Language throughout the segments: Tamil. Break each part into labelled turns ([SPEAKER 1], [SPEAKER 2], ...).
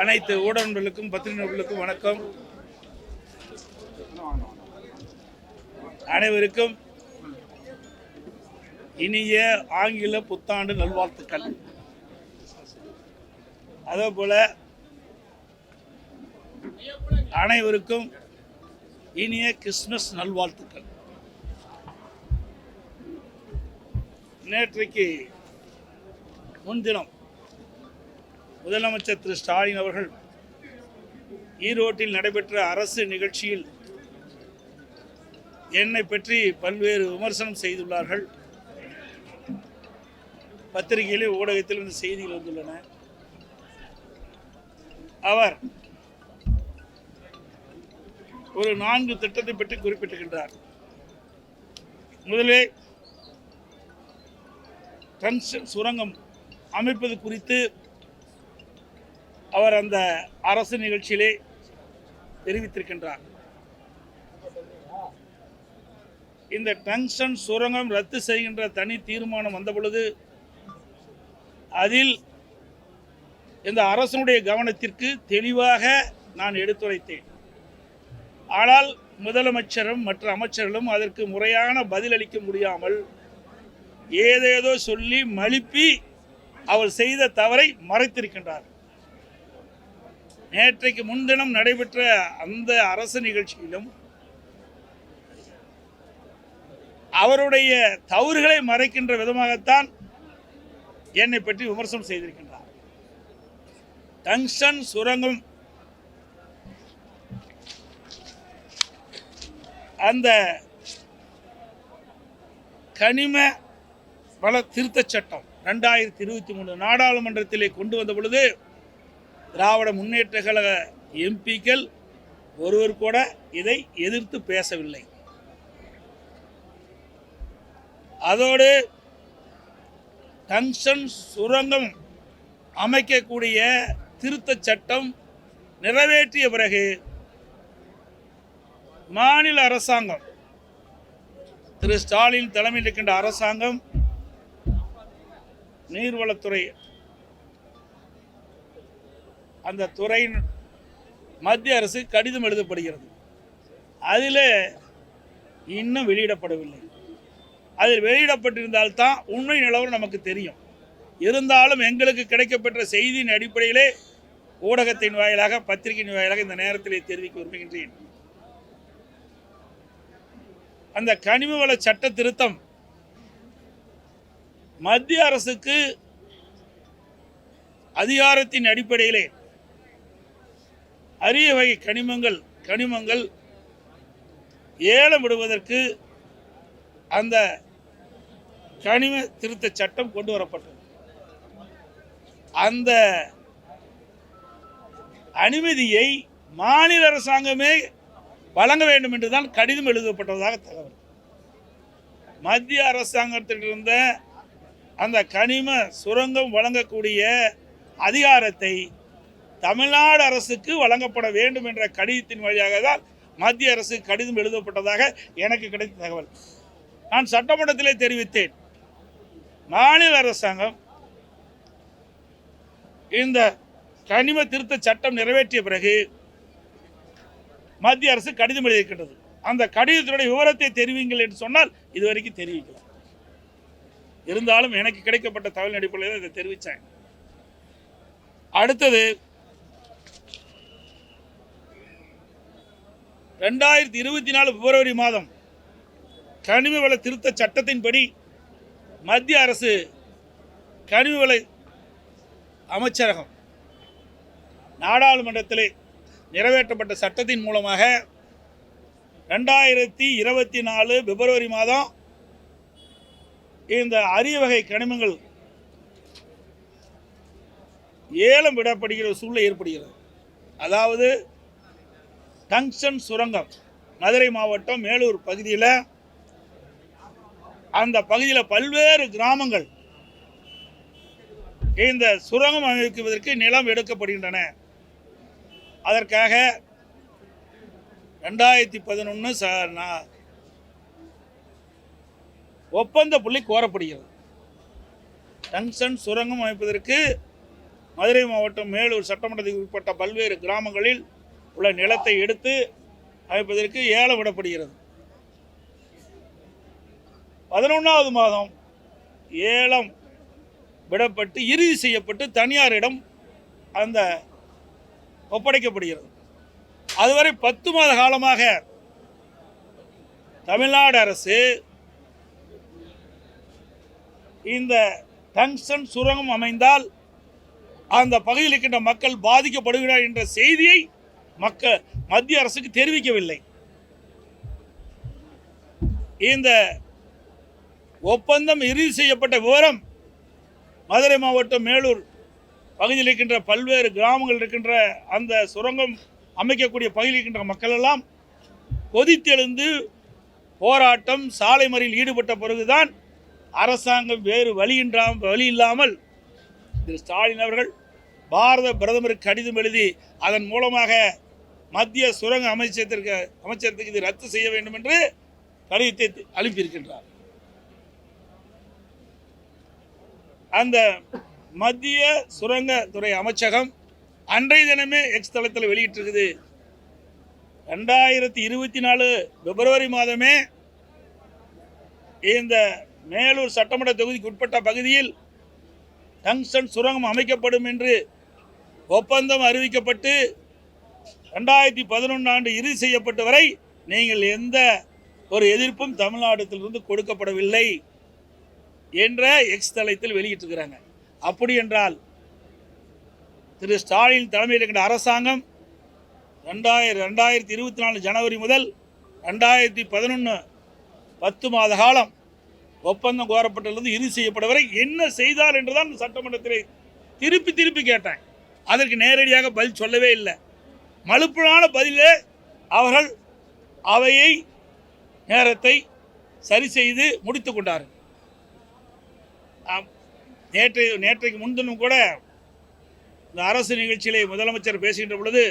[SPEAKER 1] அனைத்து ஊடகங்களுக்கும் பத்திரிகைகளுக்கும் வணக்கம். அனைவருக்கும் இனிய ஆங்கில புத்தாண்டு நல்வாழ்த்துக்கள். அதே போல அனைவருக்கும் இனிய கிறிஸ்மஸ் நல்வாழ்த்துக்கள். நேற்றைக்கு முன்தினம் முதலமைச்சர் திரு ஸ்டாலின் அவர்கள் ஈரோட்டில் நடைபெற்ற அரசு நிகழ்ச்சியில் என்னை பற்றி பல்வேறு விமர்சனம் செய்துள்ளார்கள். பத்திரிகையிலே ஊடகத்தில் இந்த செய்திகள் வந்துள்ளன. அவர் ஒரு நான்கு திட்டத்தை பற்றி குறிப்பிட்டிருக்கின்றார் முதலே டங்ஸ்டன் சுரங்கம் அமைப்பது குறித்து அவர் அந்த அரசு நிகழ்ச்சியிலே தெரிவித்திருக்கின்றார். இந்த டங்ஸ்டன் சுரங்கம் ரத்து செய்கின்ற தனி தீர்மானம் வந்த பொழுது அதில் இந்த அரசனுடைய கவனத்திற்கு தெளிவாக நான் எடுத்துரைத்தேன். ஆனால் முதலமைச்சரும் மற்ற அமைச்சர்களும் அதற்கு முறையான பதிலளிக்க முடியாமல் ஏதேதோ சொல்லி மழுப்பி அவர் செய்த தவறை மறைத்திருக்கின்றார் நேற்றைக்கு முன்தினம் நடைபெற்ற அந்த அரசு நிகழ்ச்சியிலும் அவருடைய தவறுகளை மறைக்கின்ற விதமாகத்தான் என்னை பற்றி விமர்சனம் செய்திருக்கின்றார். டங்ஷன் சுரங்கம் அந்த கனிம வள திருத்தச் சட்டம் ரெண்டாயிரத்தி இருபத்தி மூணு நாடாளுமன்றத்திலே கொண்டு வந்த பொழுது திராவிட முன்னேற்ற கழக எம்பிக்கள் ஒருவர் கூட இதை எதிர்த்து பேசவில்லை. அதோடு டங்ஷன் சுரங்கம் அமைக்கக்கூடிய திருத்த சட்டம் நிறைவேற்றிய பிறகு மாநில அரசாங்கம் திரு ஸ்டாலின் தலைமையில் இருக்கின்ற அரசாங்கம் நீர்வளத்துறை அந்த துறையின் மத்திய அரசு கடிதம் எழுதப்படுகிறது. அதில் இன்னும் வெளியிடப்படவில்லை. அதில் வெளியிடப்பட்டிருந்தால்தான் உண்மை நிலவரம் நமக்கு தெரியும். இருந்தாலும் எங்களுக்கு கிடைக்கப்பெற்ற செய்தியின் அடிப்படையிலே ஊடகத்தின் வாயிலாக பத்திரிகையின் வாயிலாக இந்த நேரத்திலே தெரிவிக்க விரும்புகின்றேன். அந்த கனிம வள சட்ட திருத்தம் மத்திய அரசுக்கு அதிகாரத்தின் அடிப்படையிலே அரிய வகை கனிமங்கள் கனிமங்கள் ஏலம் விடுவதற்கு அந்த கனிம திருத்த சட்டம் கொண்டு வரப்பட்டது. அந்த அனுமதியை மாநில அரசாங்கமே வழங்க வேண்டும் என்றுதான் கடிதம் எழுதப்பட்டதாக தகவல். மத்திய அரசாங்கத்திலிருந்த அந்த கனிம சுரங்கம் வழங்கக்கூடிய அதிகாரத்தை தமிழ்நாடு அரசுக்கு வழங்கப்பட வேண்டும் என்ற கடிதத்தின் வழியாக தான் மத்திய அரசு கடிதம் எழுதப்பட்டதாக எனக்கு கிடைத்த தகவல். நான் சட்டமன்றத்திலே தெரிவித்தேன். மாநில அரசாங்கம் இந்த கனிம திருத்த சட்டம் நிறைவேற்றிய பிறகு மத்திய அரசு கடிதம் எழுதியிருக்கின்றது. அந்த கடிதத்தினுடைய விவரத்தை தெரிவிங்கள் என்று சொன்னால் இதுவரைக்கும் தெரிவிக்கல. இருந்தாலும் எனக்கு கிடைக்கப்பட்ட தகவல் அடிப்படையில் இதை தெரிவித்தேன். அடுத்தது ரெண்டாயிரத்தி இருபத்தி நாலு பிப்ரவரி மாதம் கனிம வள திருத்த சட்டத்தின்படி மத்திய அரசு கனிம வள அமைச்சரகம் நாடாளுமன்றத்தில் நிறைவேற்றப்பட்ட சட்டத்தின் மூலமாக ரெண்டாயிரத்தி இருபத்தி நாலு பிப்ரவரி மாதம் இந்த அரிய வகை கனிமங்கள் ஏலம் விடப்படுகிற சூழ்நிலை ஏற்படுகிறது. அதாவது டங்ஷன் சுரங்கம். மதுரை மாவட்டம் மேலூர் பகுதியில். அந்த பகுதியில் பல்வேறு கிராமங்கள். இந்த சுரங்கம் அமைக்குவதற்கு நிலம் எடுக்கப்படுகின்றன. அதற்காக ரெண்டாயிரத்தி பதினொன்று ச ஒப்பந்த புள்ளி கோரப்படுகிறது. டங்ஷன் சுரங்கம் அமைப்பதற்கு மதுரை மாவட்டம் மேலூர் சட்டமன்றத்துக்கு உட்பட்ட பல்வேறு கிராமங்களில் உள்ள நிலத்தை எடுத்து அமைப்பதற்கு ஏலம் விடப்படுகிறது. பதினொன்றாவது மாதம் ஏலம் விடப்பட்டு இறுதி செய்யப்பட்டு தனியாரிடம் அந்த ஒப்படைக்கப்படுகிறது. அதுவரை பத்து மாத காலமாக தமிழ்நாடு அரசு இந்த டங்ஸ்டன் சுரங்கம் அமைந்தால் அந்த பகுதியில் இருக்கின்ற மக்கள் பாதிக்கப்படுகிறார் என்ற செய்தியை மக்கள் மத்திய அரசுக்கு தெரிவிக்கவில்லை. இந்த ஒப்பந்தம் இறுதி செய்யப்பட்ட விவரம் மதுரை மாவட்டம் மேலூர் பகுதியில் இருக்கின்ற பல்வேறு கிராமங்கள் இருக்கின்ற அந்த சுரங்கம் அமைக்கக்கூடிய பகுதியில் இருக்கின்ற மக்கள் எல்லாம் கொதித்தெழுந்து போராட்டம் சாலை மறியில் ஈடுபட்ட பிறகுதான் அரசாங்கம் வேறு வழியின்றா வழி இல்லாமல் திரு ஸ்டாலின் அவர்கள் பாரத பிரதமருக்கு கடிதம் எழுதி அதன் மூலமாக மத்திய சுரங்க அமைச்சத்திற்கு அமைச்சரத்துக்கு இது ரத்து செய்ய வேண்டும் என்று கடிதத்தை அனுப்பியிருக்கின்றார். அந்த மத்திய சுரங்கத்துறை அமைச்சகம் அன்றைய தினமே எக்ஸ் தளத்தில் வெளியிட்டிருக்குது. ரெண்டாயிரத்தி இருபத்தி நாலு பிப்ரவரி மாதமே இந்த மேலூர் சட்டமன்ற தொகுதிக்கு உட்பட்ட பகுதியில் டங்ஸ்டன் சுரங்கம் அமைக்கப்படும் என்று ஒப்பந்தம் அறிவிக்கப்பட்டு ரெண்டாயிரத்தி பதினொன்று ஆண்டு இறுதி செய்யப்பட்ட வரை நீங்கள் எந்த ஒரு எதிர்ப்பும் தமிழ்நாட்டிலிருந்து கொடுக்கப்படவில்லை என்ற எக்ஸ் தளத்தில் வெளியிட்டிருக்கிறாங்க. அப்படி என்றால் திரு ஸ்டாலின் தலைமையில் இருக்கின்ற அரசாங்கம் ரெண்டாயிரம் ரெண்டாயிரத்தி இருபத்தி நாலு ஜனவரி முதல் ரெண்டாயிரத்தி பதினொன்று பத்து மாத காலம் ஒப்பந்தம் கோரப்பட்டிருந்து இறுதி செய்யப்பட வரை என்ன செய்தார் என்றுதான் சட்டமன்றத்தில் திருப்பி திருப்பி கேட்டேன். அதற்கு நேரடியாக பதில் சொல்லவே இல்லை. மலுப்பலான பதிலே அவர்கள் அவையை நேரத்தை சரி செய்து முடித்து கொண்டார்கள். நேற்று நேற்றைக்கு முன்தினம் கூட இந்த அரசு நிகழ்ச்சியிலே முதலமைச்சர் பேசுகின்ற பொழுது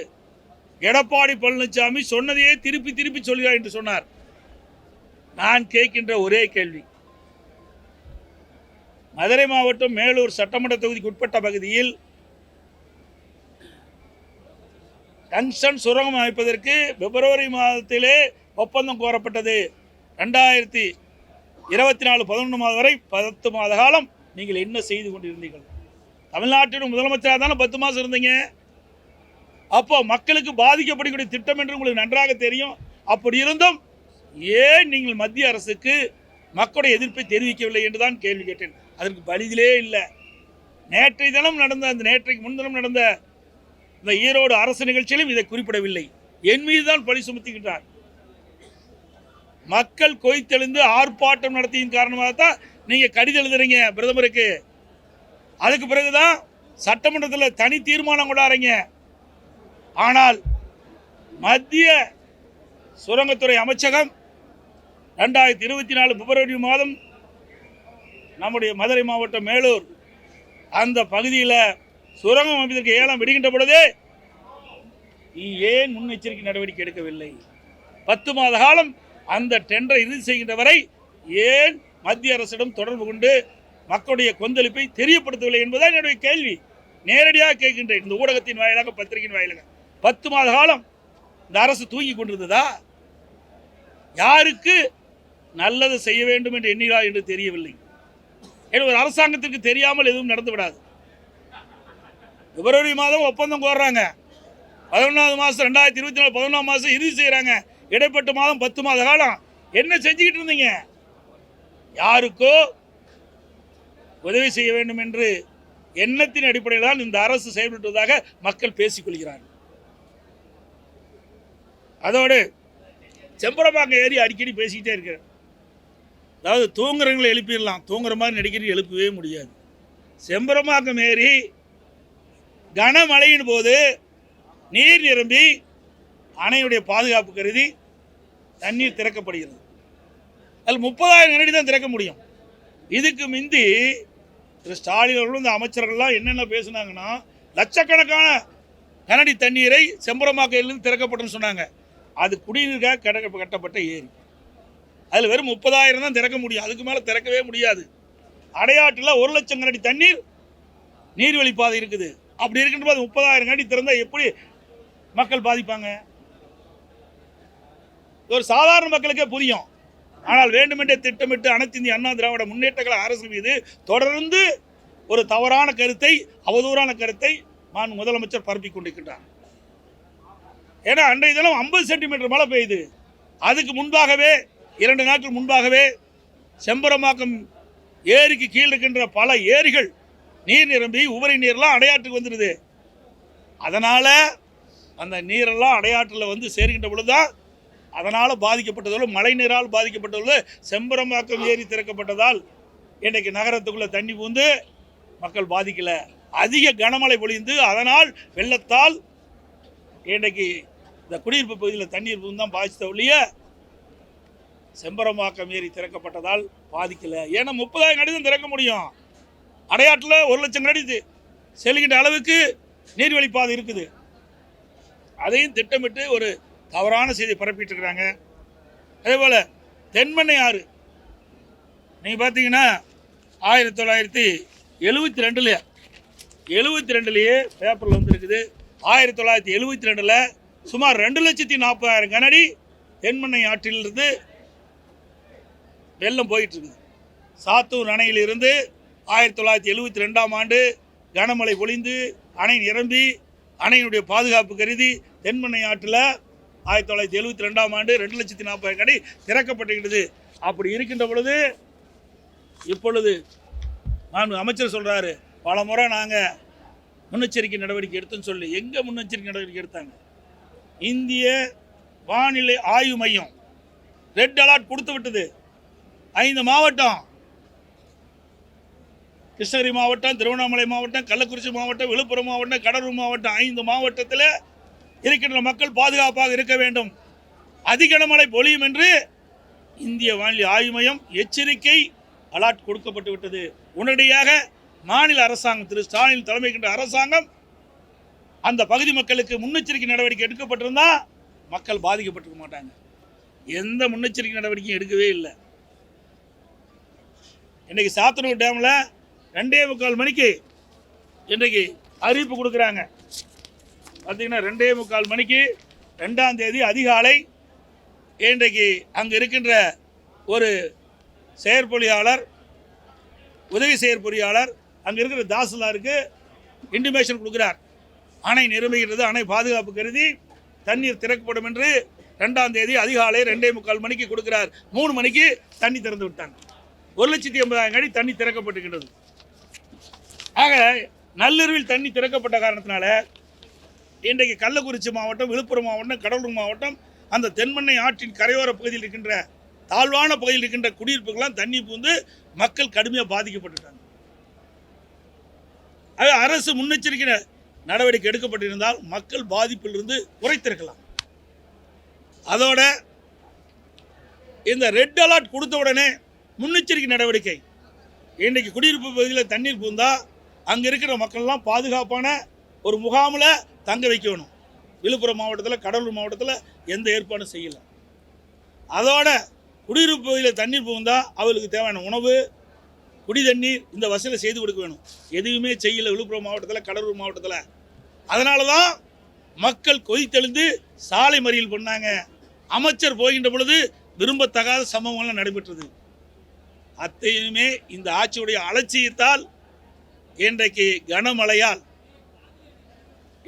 [SPEAKER 1] எடப்பாடி பழனிசாமி சொன்னதையே திருப்பி திருப்பி சொல்கிறார் என்று சொன்னார். நான் கேட்கின்ற ஒரே கேள்வி. மதுரை மாவட்டம் மேலூர் சட்டமன்ற தொகுதிக்கு உட்பட்ட பகுதியில் டங்ஸ்டன் சுரங்கம் அமைப்பதற்கு பிப்ரவரி மாதத்திலே ஒப்பந்தம் கோரப்பட்டது. ரெண்டாயிரத்தி இருபத்தி நாலு பதினொன்று மாதம் வரை பத்து மாத காலம் நீங்கள் என்ன செய்து கொண்டிருந்தீர்கள்? தமிழ்நாட்டின் முதலமைச்சராக தானே பத்து மாதம் இருந்தீங்க? அப்போ மக்களுக்கு பாதிக்கப்படக்கூடிய திட்டம் என்று உங்களுக்கு நன்றாக தெரியும். அப்படி இருந்தும் ஏன் நீங்கள் மத்திய அரசுக்கு மக்களுடைய எதிர்ப்பை தெரிவிக்கவில்லை என்று தான் கேள்வி கேட்டேன். அதற்கு பதிலே இல்லை. நேற்றைய தினம் நடந்த அந்த நேற்றைக்கு முன்தினம் நடந்த இந்த ஈரோடு அரசு நிகழ்ச்சியிலும் இதை குறிப்பிடவில்லை. என் மீது தான் பழி சுமத்துகின்றார். மக்கள் கொய்த்தெழுந்து ஆர்ப்பாட்டம் நடத்தியின் காரணமாக தான் நீங்கள் கடிதம் எழுதுறீங்க பிரதமருக்கு. அதுக்கு பிறகுதான் சட்டமன்றத்தில் தனி தீர்மானம் கொண்டாடுறீங்க. ஆனால் மத்திய சுரங்கத்துறை அமைச்சகம் ரெண்டாயிரத்தி இருபத்தி நாலு பிப்ரவரி மாதம் நம்முடைய மதுரை மாவட்டம் மேலூர் அந்த பகுதியில் சுரங்கம் அமைப்பதற்கு ஏலம் விடுகின்ற பொழுதே நீ ஏன் முன்னெச்சரிக்கை நடவடிக்கை எடுக்கவில்லை? பத்து மாத காலம் அந்த டெண்டரை இறுதி செய்கின்ற வரை ஏன் மத்திய அரசிடம் தொடர்பு கொண்டு மக்களுடைய கொந்தளிப்பை தெரியப்படுத்தவில்லை என்பதுதான் என்னுடைய கேள்வி. நேரடியாக கேட்கின்றேன். இந்த ஊடகத்தின் வாயிலாக பத்திரிகையின் வாயிலாக. பத்து மாத காலம் இந்த அரசு தூங்கி கொண்டிருந்ததா? யாருக்கு நல்லது செய்ய வேண்டும் என்று எண்ணினார் என்று தெரியவில்லை. ஏன்னா ஒரு அரசாங்கத்திற்கு தெரியாமல் எதுவும் நடந்து விடாது. பிப்ரவரி மாதம் ஒப்பந்தம் கோர்றாங்க. பதினொன்றாவது மாதம் ரெண்டாயிரத்தி இருபத்தி நாலு பதினொன்றாம் மாதம் இறுதி செய்கிறாங்க இடைப்பட்ட மாதம் பத்து மாத காலம். என்ன செஞ்சுக்கிட்டு இருந்தீங்க? யாருக்கோ உதவி செய்ய வேண்டும் என்று எண்ணத்தின் அடிப்படையில் தான் இந்த அரசு செயல்பட்டுவதாக மக்கள் பேசிக்கொள்கிறார்கள் அதோடு செம்பரம்பாக்கம் ஏறி அடிக்கடி பேசிக்கிட்டே இருக்கிறேன். அதாவது தூங்குறவங்களை எழுப்பிடலாம். தூங்குற மாதிரி அடிக்கடி எழுப்பவே முடியாது. செம்பரம்பாக்கம் ஏறி கனமழையின் போது நீர் நிரம்பி அணையுடைய பாதுகாப்பு கருதி தண்ணீர் திறக்கப்படுகிறது. அதில் முப்பதாயிரம் கனடி தான் திறக்க முடியும். இதுக்கு மிந்தி திரு ஸ்டாலின் அவர்களும் இந்த அமைச்சர்கள்லாம் என்னென்ன பேசுனாங்கன்னா லட்சக்கணக்கான கனடி தண்ணீரை செம்பரமாக்கையிலிருந்து திறக்கப்பட்டுன்னு சொன்னாங்க. அது குடிநீருக்காக கிடக்க கட்டப்பட்ட ஏரி. அதில் வெறும் முப்பதாயிரம் தான் திறக்க முடியும். அதுக்கு மேலே திறக்கவே முடியாது. அடையாற்றில் ஒரு லட்சம் கனடி தண்ணீர் நீர்வழி பாதை இருக்குது. அப்படி இருக்கின்ற போது முப்பதாயிரம் அடி திறந்தால் எப்படி மக்கள் பாதிப்பாங்க? இது ஒரு சாதாரண மக்களுக்கே புரியும். ஆனால் வேண்டுமென்றே திட்டமிட்டு அனைத்து இந்திய அண்ணா திராவிட முன்னேற்ற கழக அரசு மீது தொடர்ந்து ஒரு தவறான கருத்தை அவதூறான கருத்தை மான் முதலமைச்சர் பரப்பிக் கொண்டிருக்கின்றார். ஏன்னா அன்றைய தினம் ஐம்பது சென்டிமீட்டர் மழை பெய்யுது. அதுக்கு முன்பாகவே இரண்டு நாட்கள் முன்பாகவே செம்பரமாக்கம் ஏரிக்கு கீழ் இருக்கின்ற பல ஏரிகள் நீர் நிரம்பி உபரி நீர்லாம் அடையாற்றுக்கு வந்துடுது. அதனால் அந்த நீரெல்லாம் அடையாற்றில் வந்து சேர்கின்ற பொழுதுதான் அதனால் பாதிக்கப்பட்டதோடு மழை நீரால் பாதிக்கப்பட்டதோடு செம்பரம்பாக்கம் ஏரி திறக்கப்பட்டதால் இன்றைக்கு நகரத்துக்குள்ளே தண்ணி பூந்து மக்கள் பாதிக்கலை. அதிக கனமழை பொழிந்து அதனால் வெள்ளத்தால் இன்றைக்கு இந்த குடியிருப்பு பகுதியில் தண்ணீர் பூந்து தான் பாதித்த ஒழிய செம்பரம்பாக்கம் ஏரி திறக்கப்பட்டதால் பாதிக்கலை. ஏன்னா முப்பதாயிரம் அடி தான் திறக்க முடியும். அடையாற்றில் ஒரு லட்சம் அடி செல்கின்ற அளவுக்கு நீர்வழி பாதை இருக்குது. அதையும் திட்டமிட்டு ஒரு தவறான செய்தி பரப்பிட்டு இருக்கிறாங்க அதே போல் தென்மண்ணை ஆறு. நீங்கள் பார்த்தீங்கன்னா ஆயிரத்தி தொள்ளாயிரத்தி எழுபத்தி ரெண்டில் எழுபத்தி ரெண்டுலேயே பேப்பரில் வந்துருக்குது. ஆயிரத்தி தொள்ளாயிரத்தி எழுபத்தி ரெண்டில் சுமார் ரெண்டு லட்சத்தி நாற்பதாயிரம் கனடி தென்மண்ணை ஆற்றிலிருந்து வெள்ளம் போயிட்டுருக்குது சாத்தூர் அணையிலிருந்து ஆயிரத்தி தொள்ளாயிரத்தி எழுபத்தி ரெண்டாம் ஆண்டு கனமழை பொழிந்து அணை நிரம்பி அணையினுடைய பாதுகாப்பு கருதி தென்மண்ணை ஆற்றில் ஆயிரத்தி தொள்ளாயிரத்தி எழுபத்தி ரெண்டாம் ஆண்டு ரெண்டு லட்சத்தி நாற்பது கடை திறக்கப்பட்டுகிறது அப்படி இருக்கின்ற பொழுது இப்பொழுது நான் அமைச்சர் சொல்கிறாரு பல முறை நாங்கள் முன்னெச்சரிக்கை நடவடிக்கை எடுத்தோன்னு சொல்லி. எங்கே முன்னெச்சரிக்கை நடவடிக்கை எடுத்தாங்க? இந்திய வானிலை ஆய்வு மையம். ரெட் அலர்ட் கொடுத்து விட்டது. ஐந்து மாவட்டம் கிருஷ்ணகிரி மாவட்டம் திருவண்ணாமலை மாவட்டம் கள்ளக்குறிச்சி மாவட்டம் விழுப்புரம் மாவட்டம் கடலூர் மாவட்டம் ஐந்து மாவட்டத்தில் இருக்கின்ற மக்கள் பாதுகாப்பாக இருக்க வேண்டும். அதிக மழை பொழியும் என்று இந்திய வானிலை ஆய்வு மையம் எச்சரிக்கை அலாட் கொடுக்கப்பட்டு விட்டது. உடனடியாக மாநில அரசாங்கம் திரு ஸ்டாலின் தலைமைக்கின்ற அரசாங்கம் அந்த பகுதி மக்களுக்கு முன்னெச்சரிக்கை நடவடிக்கை எடுக்கப்பட்டிருந்தால் மக்கள் பாதிக்கப்பட்டிருக்க மாட்டாங்க. எந்த முன்னெச்சரிக்கை நடவடிக்கையும் எடுக்கவே இல்லை. இன்றைக்கி சாத்தனூர் டேமில் ரெண்டே முக்கால் மணிக்கு இன்றைக்கு அறிவிப்பு கொடுக்குறாங்க. பார்த்தீங்கன்னா ரெண்டே முக்கால் மணிக்கு ரெண்டாம் தேதி அதிகாலை இன்றைக்கு அங்கே இருக்கின்ற ஒரு செயற்பொறியாளர் உதவி செயற்பொறியாளர் அங்கே இருக்கிற தாசிலாருக்கு இன்டிமேஷன் கொடுக்குறார். அணை நிரம்புகிறது அணை பாதுகாப்பு கருதி தண்ணீர் திறக்கப்படும் என்று ரெண்டாம் தேதி அதிகாலை ரெண்டே முக்கால் மணிக்கு கொடுக்கிறார். மூணு மணிக்கு தண்ணி திறந்து விட்டாங்க. ஒரு லட்சத்தி ஐம்பதாயிரம் அடி தண்ணி திறக்கப்பட்டுகின்றது ஆக நள்ளிரவில் தண்ணி திறக்கப்பட்ட காரணத்தினால இன்றைக்கு கள்ளக்குறிச்சி மாவட்டம் விழுப்புரம் மாவட்டம் கடலூர் மாவட்டம் அந்த தென்மண்ணை ஆற்றின் கரையோர பகுதியில் இருக்கின்ற தாழ்வான பகுதியில் இருக்கின்ற குடியிருப்புகள்லாம் தண்ணி பூந்து மக்கள் கடுமையாக பாதிக்கப்பட்டுட்டாங்க. ஆக அரசு முன்னெச்சரிக்கை நடவடிக்கை எடுக்கப்பட்டிருந்தால் மக்கள் பாதிப்பிலிருந்து குறைத்திருக்கலாம். அதோட இந்த ரெட் அலர்ட் கொடுத்த உடனே முன்னெச்சரிக்கை நடவடிக்கை. இன்றைக்கு குடியிருப்பு பகுதியில் தண்ணீர் பூந்தால் அங்கே இருக்கிற மக்கள்லாம் பாதுகாப்பான ஒரு முகாமில் தங்க வைக்கணும். விழுப்புரம் மாவட்டத்தில் கடலூர் மாவட்டத்தில் எந்த ஏற்பாடும் செய்யலை. அதோட குடியிருப்பு பகுதியில் தண்ணீர் புகுந்தால் அவளுக்கு தேவையான உணவு குடி தண்ணீர் இந்த வசதியை செய்து கொடுக்க வேணும். எதுவுமே செய்யலை விழுப்புரம் மாவட்டத்தில் கடலூர் மாவட்டத்தில். அதனால தான் மக்கள் கொதித்தெழுந்து சாலை மறியல் பண்ணாங்க. அமைச்சர் போகின்ற பொழுது விரும்பத்தகாத சம்பவங்கள்லாம் நடைபெற்றது. அத்தையுமே இந்த ஆட்சியுடைய அலட்சியத்தால் இன்றைக்கு கனமழையால்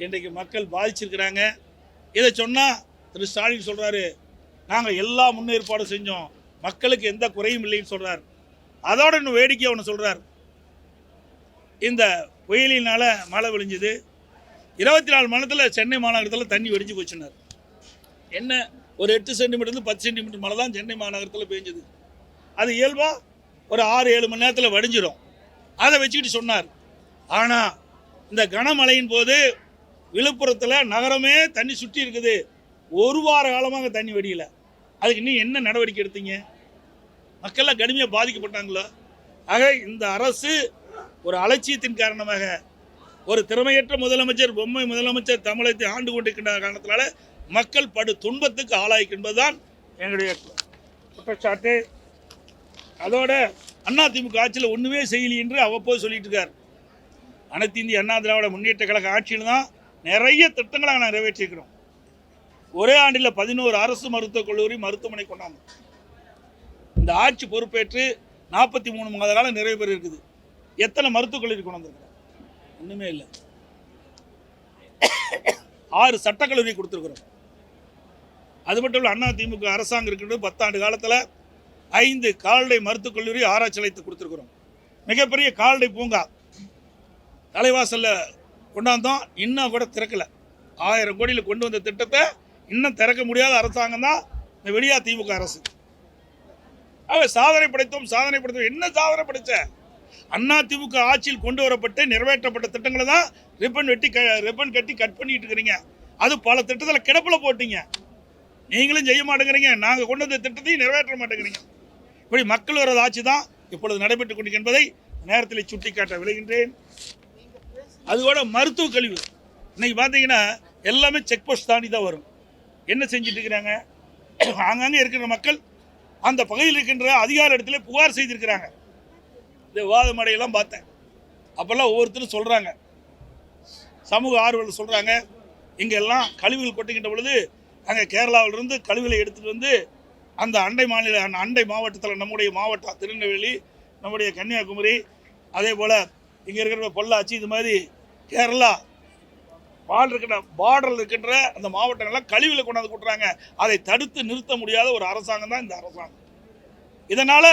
[SPEAKER 1] இன்றைக்கு மக்கள் பாதிச்சிருக்கிறாங்க. இதை சொன்னால் திரு ஸ்டாலின் சொல்கிறாரு நாங்கள் எல்லா முன்னேற்பாடும் செஞ்சோம். மக்களுக்கு எந்த குறையும் இல்லைன்னு சொல்கிறார் அதோட இன்னும் வேடிக்கை ஒன்று சொல்கிறார் இந்த புயலினால் மழை விழிஞ்சுது. இருபத்தி நாலு மணத்தில் சென்னை மாநகரத்தில் தண்ணி வெடிஞ்சு போச்சுனார் என்ன? ஒரு எட்டு சென்டிமீட்டர்லேருந்து பத்து சென்டிமீட்டர் மழை தான் சென்னை மாநகரத்தில் பெஞ்சது அது இயல்பாக ஒரு ஆறு ஏழு மணி நேரத்தில் வடிஞ்சிடும் அதை வச்சுக்கிட்டு சொன்னார். ஆனால் இந்த கனமழையின் போது விழுப்புரத்தில் நகரமே தண்ணி சுற்றி இருக்குது. ஒரு வார காலமாக தண்ணி வெடியல. அதுக்கு இன்னும் என்ன நடவடிக்கை எடுத்தீங்க? மக்கள்லாம் கடுமையாக பாதிக்கப்பட்டாங்களோ? ஆக இந்த அரசு ஒரு அலட்சியத்தின் காரணமாக ஒரு திறமையற்ற முதலமைச்சர் பொம்மை முதலமைச்சர் தமிழகத்தை ஆண்டு கொண்டிருக்கின்ற காரணத்தினால மக்கள் படு துன்பத்துக்கு ஆளாய்க்கின்றதுதான் எங்களுடைய குற்றச்சாட்டு. அதோட அதிமுக ஆட்சியில் ஒன்றுமே செய்யலை என்று அவ்வப்போது சொல்லிட்டு இருக்கார். அனைத்து இந்திய அண்ணா திராவிட முன்னேற்ற கழக ஆட்சியில் தான் நிறைய திட்டங்களை நாங்கள் நிறைவேற்றிருக்கிறோம் ஒரே ஆண்டில் பதினோரு அரசு மருத்துவக் கல்லூரி மருத்துவமனை கொண்டாங்க இந்த ஆட்சி பொறுப்பேற்று நாற்பத்தி மூணு மாத காலம் நிறைவு பெற இருக்குது எத்தனை மருத்துவக் கல்லூரி கொண்டு வந்திருக்கிறோம் ஒன்றுமே இல்லை. ஆறு சட்டக்கல்லூரி கொடுத்துருக்குறோம். அது மட்டும் இல்லை அண்ணா திமுக அரசாங்கம் இருக்கின்ற பத்தாண்டு காலத்தில் ஐந்து கால்நடை மருத்துவக் கல்லூரி ஆராய்ச்சி நிலையத்தை கொடுத்துருக்குறோம். மிகப்பெரிய கால்நடை பூங்கா தலைவாசலில் கொண்டாந்தோம். இன்னும் கூட திறக்கல. ஆயிரம் கோடியில் கொண்டு வந்த திட்டத்தை இன்னும் திறக்க முடியாத அரசாங்கம் தான் இந்த வெளியா திமுக அரசு. ஆக சாதனை படைத்தோம் சாதனை படைத்தோம் என்ன சாதனை படைச்ச அண்ணா திமுக ஆட்சியில் கொண்டு வரப்பட்டு நிறைவேற்றப்பட்ட திட்டங்களை தான் ரிப்பன் வெட்டி க ரிப்பன் கட்டி கட் பண்ணிட்டு இருக்கிறீங்க. அது பல திட்டத்தில் கிடப்பில் போட்டீங்க. நீங்களும் செய்ய மாட்டேங்கிறீங்க. நாங்கள் கொண்டு வந்த திட்டத்தையும் நிறைவேற்ற மாட்டேங்கிறீங்க. இப்படி மக்கள் வர்றது ஆட்சி தான் இப்பொழுது நடைபெற்றுக் கொண்டிருக்கின்றதை என்பதை நேரத்தில் சுட்டிக்காட்ட விளைகின்றேன் அதோட மருத்துவ கழிவு. இன்னைக்கு பார்த்தீங்கன்னா எல்லாமே செக் போஸ்ட் தாண்டி தான் வரும். என்ன செஞ்சுட்டு இருக்கிறாங்க? ஆங்காங்கே இருக்கிற மக்கள் அந்த பகுதியில் இருக்கின்ற அதிகார இடத்துல புகார் செய்திருக்கிறாங்க. இந்த விவாத மேடையெல்லாம் பார்த்தேன். அப்போல்லாம் ஒவ்வொருத்தரும் சொல்கிறாங்க சமூக ஆர்வலர் சொல்கிறாங்க இங்கே எல்லாம் கழிவுகள் கொட்டுகின்ற பொழுது அங்கே கேரளாவிலிருந்து கழிவுகளை எடுத்துகிட்டு வந்து அந்த அண்டை மாநில அண்டை மாவட்டத்தில் நம்முடைய மாவட்டம் திருநெல்வேலி நம்முடைய கன்னியாகுமரி அதே போல் இங்கே இருக்கிற பொள்ளாச்சி இது மாதிரி கேரளா பால் இருக்கின்ற பார்டரில் இருக்கின்ற அந்த மாவட்டங்கள்லாம் கழிவில் கொண்டாந்து கொட்டுறாங்க அதை தடுத்து நிறுத்த முடியாத ஒரு அரசாங்கம் தான் இந்த அரசாங்கம். இதனால்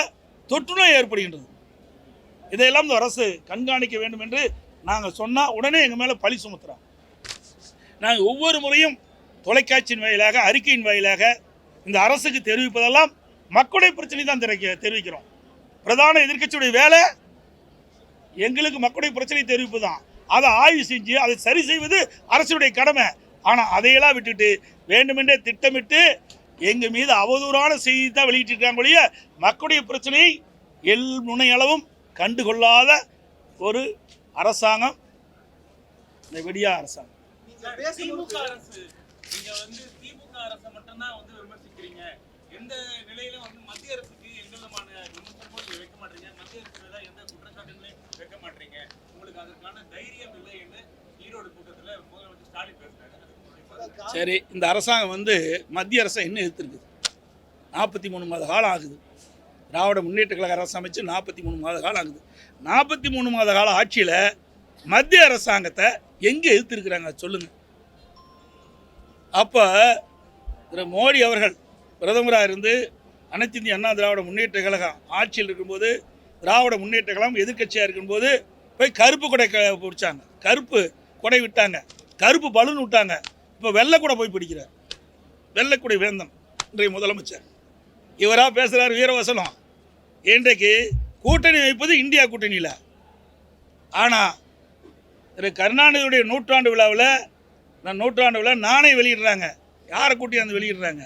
[SPEAKER 1] தொற்றுநோய் ஏற்படுகின்றது. இதையெல்லாம் இந்த அரசு கண்காணிக்க வேண்டும் என்று நாங்கள் சொன்னால் உடனே எங்கள் மேலே பழி சுமத்துறோம் நாங்கள் ஒவ்வொரு முறையும் தொலைக்காட்சியின் வாயிலாக அறிக்கையின் வாயிலாக இந்த அரசுக்கு தெரிவிப்பதெல்லாம் மக்களுடைய பிரச்சனை தான் தெரிவிக்க தெரிவிக்கிறோம். பிரதான எதிர்க்கட்சியுடைய வேலை எங்களுக்கு மக்களுடைய பிரச்சனை தெரிவிப்பு தான் அதை ஆய்வு செஞ்சு அதை சரி செய்வது அரசுடைய கடமை. ஆனால் அதையெல்லாம் விட்டுட்டு வேண்டுமென்றே திட்டமிட்டு எங்கள் மீது அவதூறான செய்தி தான் வெளியிட்டிருக்காங்க ஒழிய மக்களுடைய பிரச்சனையை எல் முனையளவும் கண்டுகொள்ளாத ஒரு அரசாங்கம் இந்த வெடியா அரசாங்கம்.
[SPEAKER 2] திமுக அரசு. நீங்க வந்து திமுக அரசை மட்டும்தான் வந்து விமர்சிக்கிறீங்க. எந்த நிலையிலும் வந்து மத்திய அரசுக்கு எந்த விதமான விமர்சனமும் நீங்க வைக்க மாட்டீங்க மத்திய அரசு மேல எந்த குற்றச்சாட்டுகளையும் வைக்க மாட்டீங்க உங்களுக்கு அதற்கான தைரியம் இல்லை என்று ஈரோடு கூட்டத்துல முதலமைச்சர் ஸ்டாலின் பேசுறாரு அதுக்கு உங்களுடைய பதில்.
[SPEAKER 1] சரி இந்த அரசாங்கம் வந்து மத்திய அரசை இன்னும் எதிர்த்துருக்குது. நாற்பத்தி மூணு மாத காலம் ஆகுது. திராவிட முன்னேற்ற கழக அரசு அமைச்சு நாற்பத்தி மூணு மாத காலம் ஆகுது. நாற்பத்தி மூணு மாத கால ஆட்சியில் மத்திய அரசாங்கத்தை எங்கே எதிர்த்துருக்குறாங்க? சொல்லுங்கள் அப்போ திரு மோடி அவர்கள் பிரதமராக இருந்து அனைத்து இந்திய அண்ணா திராவிட முன்னேற்ற கழகம் ஆட்சியில் இருக்கும்போது திராவிட முன்னேற்ற கழகம் எதிர்க்கட்சியாக இருக்கும்போது போய் கருப்பு கொடை க பிடிச்சாங்க. கருப்பு கொடை விட்டாங்க. கருப்பு பலூன் விட்டாங்க. இப்போ வெள்ளக்கூட போய் பிடிக்கிறார். வெள்ளைக்குடை வேந்தன் இன்றைய முதலமைச்சர். இவராக பேசுகிறார் வீரவசனம். இன்றைக்கு கூட்டணி வைப்பது இந்தியா கூட்டணியில். ஆனால் திரு கருணாநிதியுடைய நூற்றாண்டு விழாவில் நான் நூற்றாண்டு விழா நானே வெளியிடுறாங்க. யாரை கூட்டியாந்து வெளியிடுறாங்க?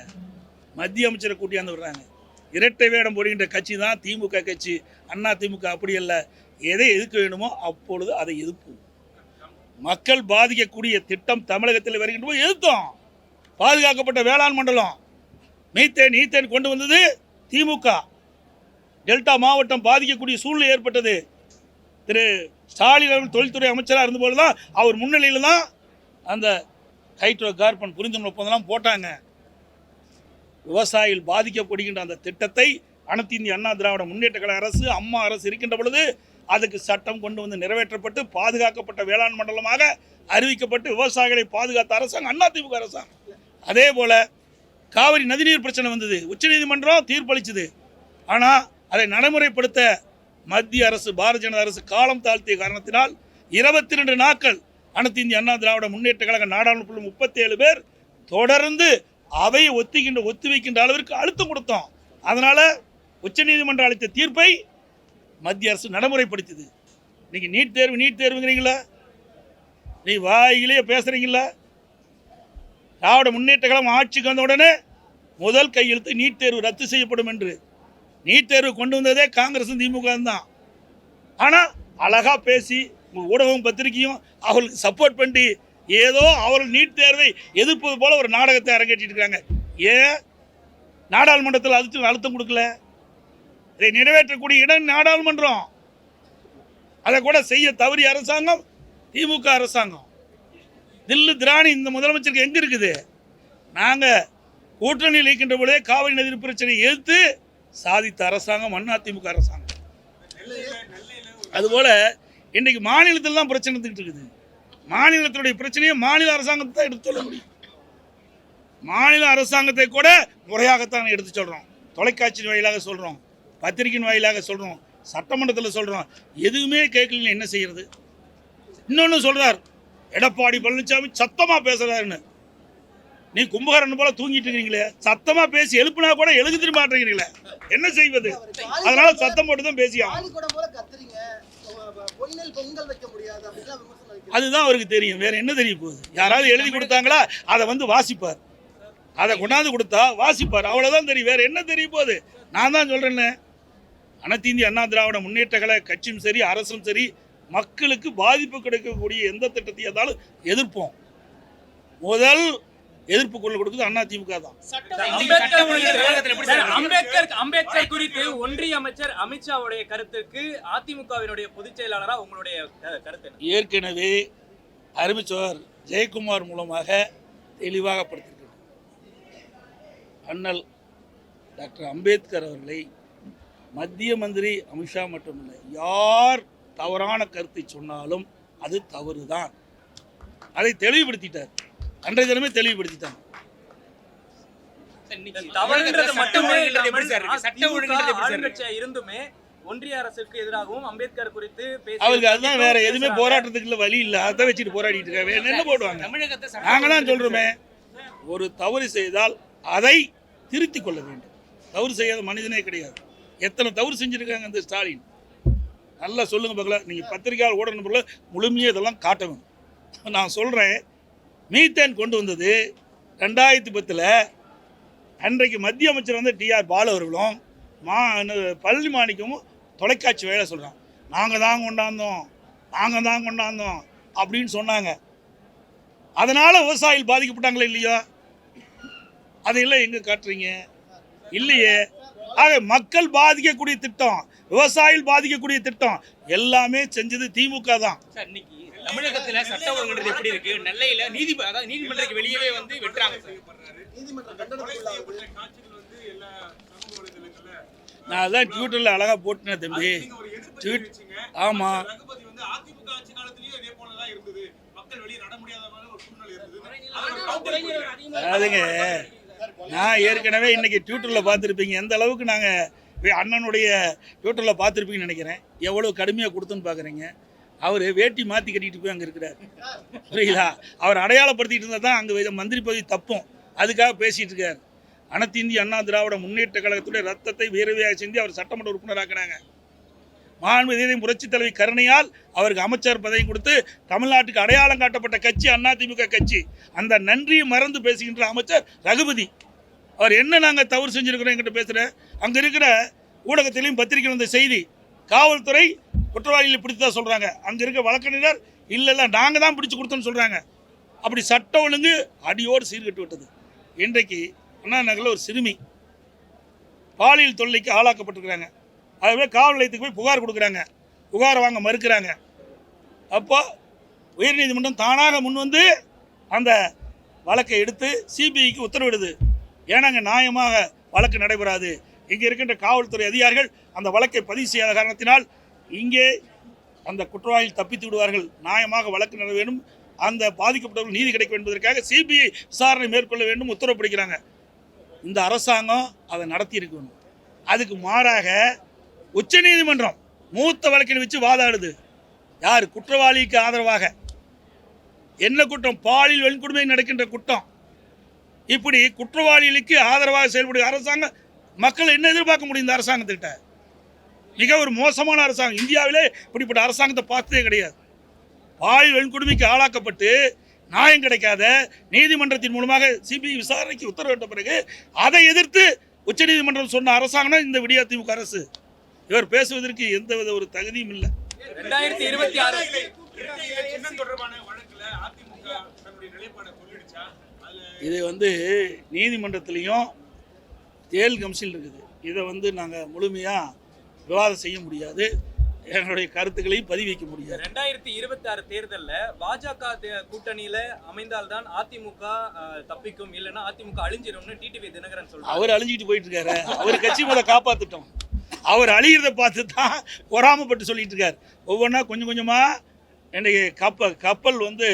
[SPEAKER 1] மத்திய அமைச்சரை கூட்டியாந்து விடுறாங்க. இரட்டை வேடம் போடுகின்ற கட்சி தான் திமுக கட்சி. அண்ணா திமுக அப்படி இல்லை எதை எதுக்க வேண்டுமோ அப்பொழுது அதை எதிர்ப்போம். மக்கள் பாதிக்கக்கூடிய திட்டம் தமிழகத்தில் வருகின்ற போது எதிர்த்தோம். பாதுகாக்கப்பட்ட வேளாண் மண்டலம் மீத்தேன் ஈத்தேன் கொண்டு வந்தது திமுக. டெல்டா மாவட்டம் பாதிக்கக்கூடிய சூழ்நிலை ஏற்பட்டது. திரு ஸ்டாலின் அவர்கள் தொழில்துறை அமைச்சராக இருந்தபோது தான் அவர் முன்னிலையில் தான் அந்த ஹைட்ரோ கார்பன் புரிந்துணர்வு ஒப்பந்தம்லாம் போட்டாங்க. விவசாயிகள் பாதிக்கப்படுகின்ற அந்த திட்டத்தை அனைத்து இந்திய அண்ணா திராவிட முன்னேற்ற கழக அரசு அம்மா அரசு இருக்கின்ற பொழுது அதுக்கு சட்டம் கொண்டு வந்து நிறைவேற்றப்பட்டு பாதுகாக்கப்பட்ட வேளாண் மண்டலமாக அறிவிக்கப்பட்டு விவசாயிகளை பாதுகாத்த அரசாங்கம் அண்ணா திமுக அரசாங்கம். அதே போல் காவிரி நதிநீர் பிரச்சனை வந்தது. உச்சநீதிமன்றம் தீர்ப்பளிச்சது. ஆனால் அதை நடைமுறைப்படுத்த மத்திய அரசு பாரதிய ஜனதா அரசு காலம் தாழ்த்திய காரணத்தினால் இருபத்தி ரெண்டு நாட்கள் அனைத்து இந்திய அண்ணா திராவிட முன்னேற்ற கழக நாடாளுமன்ற முப்பத்தி ஏழு பேர் தொடர்ந்து அவையை ஒத்திக்கின்ற ஒத்தி வைக்கின்ற அளவிற்கு அழுத்தம் கொடுத்தோம். அதனால் உச்சநீதிமன்றம் அளித்த தீர்ப்பை மத்திய அரசு நடைமுறைப்படுத்தியது இன்றைக்கி நீட் தேர்வு நீட் தேர்வுங்கிறீங்களா? நீ வாயிலேயே பேசுகிறீங்களா திராவிட முன்னேற்ற கழகம் ஆட்சிக்கு வந்த உடனே முதல் கையெழுத்து நீட் தேர்வு ரத்து செய்யப்படும் என்று. நீட் தேர்வு கொண்டு வந்ததே காங்கிரஸும் திமுக தான். ஆனால் அழகாக பேசி உங்கள் ஊடகம் பத்திரிகையும் அவர்களுக்கு சப்போர்ட் பண்ணி ஏதோ அவர்கள் நீட் தேர்வை எதிர்ப்பது போல ஒரு நாடகத்தை அரங்கேற்றிட்டு இருக்காங்க. ஏன்? நாடாளுமன்றத்தில் அதுக்கு அழுத்தம் கொடுக்கல இதை நிறைவேற்றக்கூடிய இடம் நாடாளுமன்றம். அதை கூட செய்ய தவறிய அரசாங்கம் திமுக அரசாங்கம். தில்லு திராணி இந்த முதலமைச்சருக்கு எங்கே இருக்குது? நாங்கள் கூட்டணியில் இருக்கின்ற பொழுதே காவிரி நதி பிரச்சனையை எதிர்த்து சாதித்த அரசாங்கம் அதிமுக திமுக அரசாங்கம். அதுபோல் இன்றைக்கு மாநிலத்தில் தான் பிரச்சனை இருந்துகிட்டு இருக்குது. மாநிலத்தினுடைய பிரச்சனையை மாநில அரசாங்கத்தை தான் எடுத்து சொல்ல முடியும். மாநில அரசாங்கத்தை கூட முறையாகத்தான் எடுத்து சொல்கிறோம் தொலைக்காட்சி வாயிலாக சொல்கிறோம் பத்திரிகையின் வாயிலாக சொல்கிறோம் சட்டமன்றத்தில் சொல்கிறோம் எதுவுமே கேட்கலன்னு என்ன செய்கிறது இன்னொன்று சொல்கிறார் எடப்பாடி பழனிசாமி சத்தமாக பேசுகிறாருன்னு நீ கும்பகாரன் போல தூங்கிட்டு இருக்கீங்களே சத்தமாக பேசி எழுப்புனா கூட எழுதி மாட்டேங்கிறீங்களே. என்ன செய்வது? அதனால சத்தம் போட்டு தான்
[SPEAKER 3] பேசியா?
[SPEAKER 1] அதுதான் அவருக்கு தெரியும். வேற என்ன தெரிய போகுது? யாராவது எழுதி கொடுத்தாங்களா அதை வந்து வாசிப்பார். அதை கொண்டாந்து கொடுத்தா வாசிப்பார். அவ்வளோதான் தெரியும். வேற என்ன தெரிய போகுது? நான் தான் சொல்றேன்னு. அனைத்து இந்திய அண்ணா திராவிட முன்னேற்ற கழக கட்சியும் சரி அரசும் சரி மக்களுக்கு பாதிப்பு கிடைக்கக்கூடிய எந்த திட்டத்தையும் இருந்தாலும் எதிர்ப்போம். முதல் எதிர்ப்பு குரல் கொடுக்குது அண்ணா திமுக தான்.
[SPEAKER 4] அம்பேத்கர் அம்பேத்கர் குறித்து ஒன்றிய அமைச்சர் அமித்ஷாவுடைய கருத்துக்கு அதிமுகவினுடைய பொதுச் செயலாளரா உங்களுடைய கருத்து என்ன?
[SPEAKER 1] ஏற்கனவே அறிவிச்சவர் ஜெயக்குமார் மூலமாக தெளிவாக படுத்திருக்கிறார். அண்ணல் டாக்டர் அம்பேத்கர் அவர்களை மத்திய மந்திரி அமித்ஷா மட்டுமில்லை. யார் தவறான கருத்தை சொன்னாலும் அது தவறுதான். அதை தெளிவுபடுத்திட்டார். அன்றைய தினமே தெளிவுபடுத்திட்டாங்க.
[SPEAKER 4] தவறுன்றது மட்டுமே
[SPEAKER 5] எப்படி சார் இருக்கு? சட்ட ஒழுங்குன்றது எப்படி சார் இருக்கு?
[SPEAKER 4] ஆளுங்கட்சியா இருந்துமே ஒன்றிய அரசுக்கு எதிராகவும் அம்பேத்கர் குறித்து பேசி
[SPEAKER 1] அவருக்கு அதுதான் வேற எதுவுமே போராட்டத்துக்கு வழி இல்லை. அதை வச்சுட்டு போராடிட்டு இருக்காங்க என்ன போடுவாங்க?
[SPEAKER 5] தமிழகத்தை சட்ட
[SPEAKER 1] நாங்க தான் சொல்றோமே. ஒரு தவறு செய்தால் அதை திருத்திக் கொள்ள வேண்டும். தவறு செய்யாத மனிதனே கிடையாது. எத்தனை தவறு செஞ்சிருக்காங்க இந்த ஸ்டாலின்? நல்லா சொல்லுங்கள் பார்க்கலாம் நீங்கள் பத்திரிகையால் ஓடணும் பொருள் முழுமையாக இதெல்லாம் காட்டணும் நான் சொல்கிறேன் மீத்தேன் கொண்டு வந்தது ரெண்டாயிரத்தி பத்தில் அன்றைக்கு மத்திய அமைச்சர் வந்து டிஆர் பாலு அவர்களும் மா பள்ளி மாணிக்கமும் தொலைக்காட்சி வேலை சொல்கிறான் நாங்கள் தான் கொண்டாந்தோம் நாங்கள் தான் கொண்டாந்தோம் அப்படின்னு சொன்னாங்க. அதனால் விவசாயிகள் பாதிக்கப்பட்டாங்களே இல்லையா? அதையெல்லாம் எங்கே காட்டுறீங்க? இல்லையே. ஆக மக்கள் பாதிக்கக்கூடிய திட்டம் விவசாயிகள் பாதிக்கக்கூடிய திட்டம். எல்லாமே செஞ்சது திமுக தான்.
[SPEAKER 5] சார் இன்னைக்கு தமிழகத்துல சட்ட ஒழுங்குன்றது எப்படி இருக்கு? நெல்லையில நீதி அதாவது நீதிமன்றத்துக்கு வெளியவே வந்து வெட்டுறாங்க
[SPEAKER 1] நான் அதான் ட்விட்டரில் அழகாக போட்டுனேன் தம்பி. ட்வீட் ஆமாம்
[SPEAKER 2] ரகுபதி வந்து அதிமுக ஆட்சி காலத்திலயும் இதே போலதான் இருந்தது மக்கள் வெளியே நட முடியாத மாதிரி ஒரு சூழ்நிலை இருந்தது அதை ஒரு counter கொடுக்குறாரு.
[SPEAKER 1] அதுங்க நான் ஏற்கனவே இன்னைக்கு ட்விட்டரில் பார்த்துருப்பீங்க. எந்த அளவுக்கு நாங்கள் அண்ணனுடைய ட்விட்டரில் பார்த்துருப்பீங்கன்னு நினைக்கிறேன். எவ்வளோ கடுமையாக கொடுத்துன்னு பார்க்குறீங்க. அவர் வேட்டி மாற்றி கட்டிட்டு போய் அங்கே இருக்கிறார். புரியுதா? அவர் அடையாளப்படுத்திட்டு இருந்தால் தான் அங்கே மந்திரி பதவி தப்பும். அதுக்காக பேசிகிட்டு இருக்கார். அனைத்து இந்திய அண்ணா திராவிட முன்னேற்ற கழகத்துடைய ரத்தத்தை வேர்வையாக செஞ்சு அவர் சட்டமன்ற உறுப்பினராக்குறாங்க. மாண்புமிகு புரட்சி தலைவி கருணையால் அவருக்கு அமைச்சர் பதவி கொடுத்து தமிழ்நாட்டுக்கு அடையாளம் காட்டப்பட்ட கட்சி அதிமுக கட்சி. அந்த நன்றியை மறந்து பேசுகின்ற அமைச்சர் ரகுபதி. அவர் என்ன நாங்கள் தவறு செஞ்சிருக்கிறோம் என்கிட்ட பேசுகிறேன் அங்கே இருக்கிற ஊடகத்திலையும் பத்திரிகையில் வந்த செய்தி காவல்துறை குற்றவாளிகளை பிடித்ததாக சொல்கிறாங்க அங்கே இருக்க வழக்கறிஞர் இல்லை இல்லை நாங்கள் தான் பிடிச்சி கொடுத்தோன்னு சொல்கிறாங்க அப்படி சட்ட ஒழுங்கு அடியோடு சீர்கட்டு விட்டது. இன்றைக்கு அண்ணா நகரில் ஒரு சிறுமி பாலியல் தொல்லைக்கு ஆளாக்கப்பட்டிருக்கிறாங்க. அதுவே காவல் நிலையத்துக்கு போய் புகார் கொடுக்குறாங்க. புகாரை வாங்க மறுக்கிறாங்க. அப்போ உயர்நீதிமன்றம் தானாக முன் வந்து அந்த வழக்கை எடுத்து சிபிஐக்கு உத்தரவிடுது. ஏன்னாங்க நியாயமாக வழக்கு நடைபெறாது. இங்கே இருக்கின்ற காவல்துறை அதிகாரிகள் அந்த வழக்கை பதிவு செய்யாத காரணத்தினால் இங்கே அந்த குற்றவாளிகள் தப்பித்து விடுவார்கள். நியாயமாக வழக்கு நட வேண்டும். அந்த பாதிக்கப்பட்டவர்கள் நீதி கிடைக்கும் என்பதற்காக சிபிஐ விசாரணை மேற்கொள்ள வேண்டும் உத்தரவு பிடிக்கிறாங்க. இந்த அரசாங்கம் அதை நடத்தி இருக்கணும் அதுக்கு மாறாக உச்சநீதிமன்றம் மூத்த வழக்கினை வச்சு வாதாடுது. யார்? குற்றவாளிக்கு ஆதரவாக. என்ன குற்றம்? பாலியல் வன்கொடுமை நடக்கின்ற குற்றம். இப்படி குற்றவாளிகளுக்கு ஆதரவாக செயல்படுகிற அரசாங்கம் மக்கள் என்ன எதிர்பார்க்க முடியும் இந்த அரசாங்கத்திட்ட மிக ஒரு மோசமான அரசாங்கம். இந்தியாவிலே இப்படிப்பட்ட அரசாங்கத்தை பார்த்ததே கிடையாது. பாலியல் வன்கொடுமைக்கு ஆளாக்கப்பட்டு நியாயம் கிடைக்காத நீதிமன்றத்தின் மூலமாக சிபிஐ விசாரணைக்கு உத்தரவிட்ட பிறகு அதை எதிர்த்து உச்சநீதிமன்றம் சொன்ன அரசாங்கம் இந்த விடியா திமுக அரசு. இவர் பேசுவதற்கு எந்த வித ஒரு தகுதியும் இல்லை.
[SPEAKER 4] ரெண்டாயிரத்தி இருபத்தி ஆறு.
[SPEAKER 2] தொடர்பான
[SPEAKER 1] இது வந்து நீதிமன்றத்திலையும் தேல் கமிஷன் இருக்குது. இதை வந்து நாங்கள் முழுமையாக விவாதம் செய்ய முடியாது. எங்களுடைய கருத்துக்களையும் பதிவிக்க முடியாது.
[SPEAKER 4] ரெண்டாயிரத்தி இருபத்தி ஆறு தேர்தலில் பாஜக கூட்டணியில் அமைந்தால்தான் அதிமுக தப்பிக்கும். இல்லைன்னா அதிமுக அழிஞ்சிடும்னு டிடிவி தினகரன் சொல்றாரு.
[SPEAKER 1] அவர் அழிஞ்சிட்டு போயிட்டு இருக்காரு. அவர் கட்சி முதல்ல காப்பாற்றிட்டோம் அவர் அழிகிறத பார்த்து தான் பொறாமப்பட்டு சொல்லிட்டு இருக்கார். ஒவ்வொன்றா கொஞ்சம் கொஞ்சமாக இன்றைக்கு கப்பல் கப்பல் வந்து